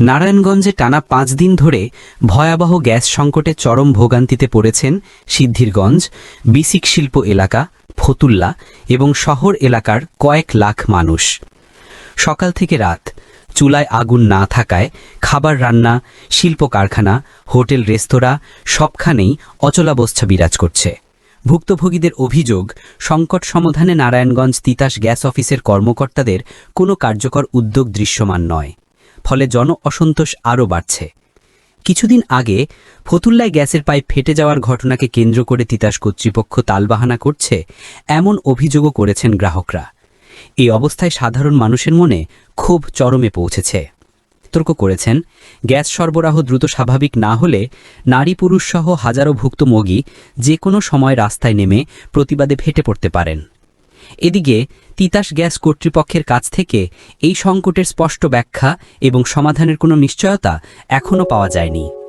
নারায়ণগঞ্জে টানা পাঁচ দিন ধরে ভয়াবহ গ্যাস সংকটে চরম ভোগান্তিতে পড়েছেন সিদ্ধিরগঞ্জ, বিসিক শিল্প এলাকা, ফতুল্লা এবং শহর এলাকার কয়েক লাখ মানুষ। সকাল থেকে রাত চুলায় আগুন না থাকায় খাবার রান্না, শিল্প কারখানা, হোটেল রেস্তোরাঁ সবখানেই অচলাবস্থা বিরাজ করছে। ভুক্তভোগীদের অভিযোগ, সংকট সমাধানে নারায়ণগঞ্জ তিতাস গ্যাস অফিসের কর্মকর্তাদের কোনো কার্যকর উদ্যোগ দৃশ্যমান নয়। ফলে জন অসন্তোষ আরও বাড়ছে। কিছুদিন আগে ফতুল্লায় গ্যাসের পাইপ ফেটে যাওয়ার ঘটনাকে কেন্দ্র করে তিতাস কর্তৃপক্ষ তালবাহানা করছে এমন অভিযোগও করেছেন গ্রাহকরা। এই অবস্থায় সাধারণ মানুষের মনে খুব চরমে পৌঁছেছে। সতর্ক করেছেন, গ্যাস সরবরাহ দ্রুত স্বাভাবিক না হলে নারী পুরুষসহ হাজারো ভুক্তভোগী যে কোনো সময় রাস্তায় নেমে প্রতিবাদে ফেটে পড়তে পারেন। এদিকে, তিতাস গ্যাস কর্তৃপক্ষের কাছ থেকে এই সংকটের স্পষ্ট ব্যাখ্যা এবং সমাধানের কোনো নিশ্চয়তা এখনও পাওয়া যায়নি।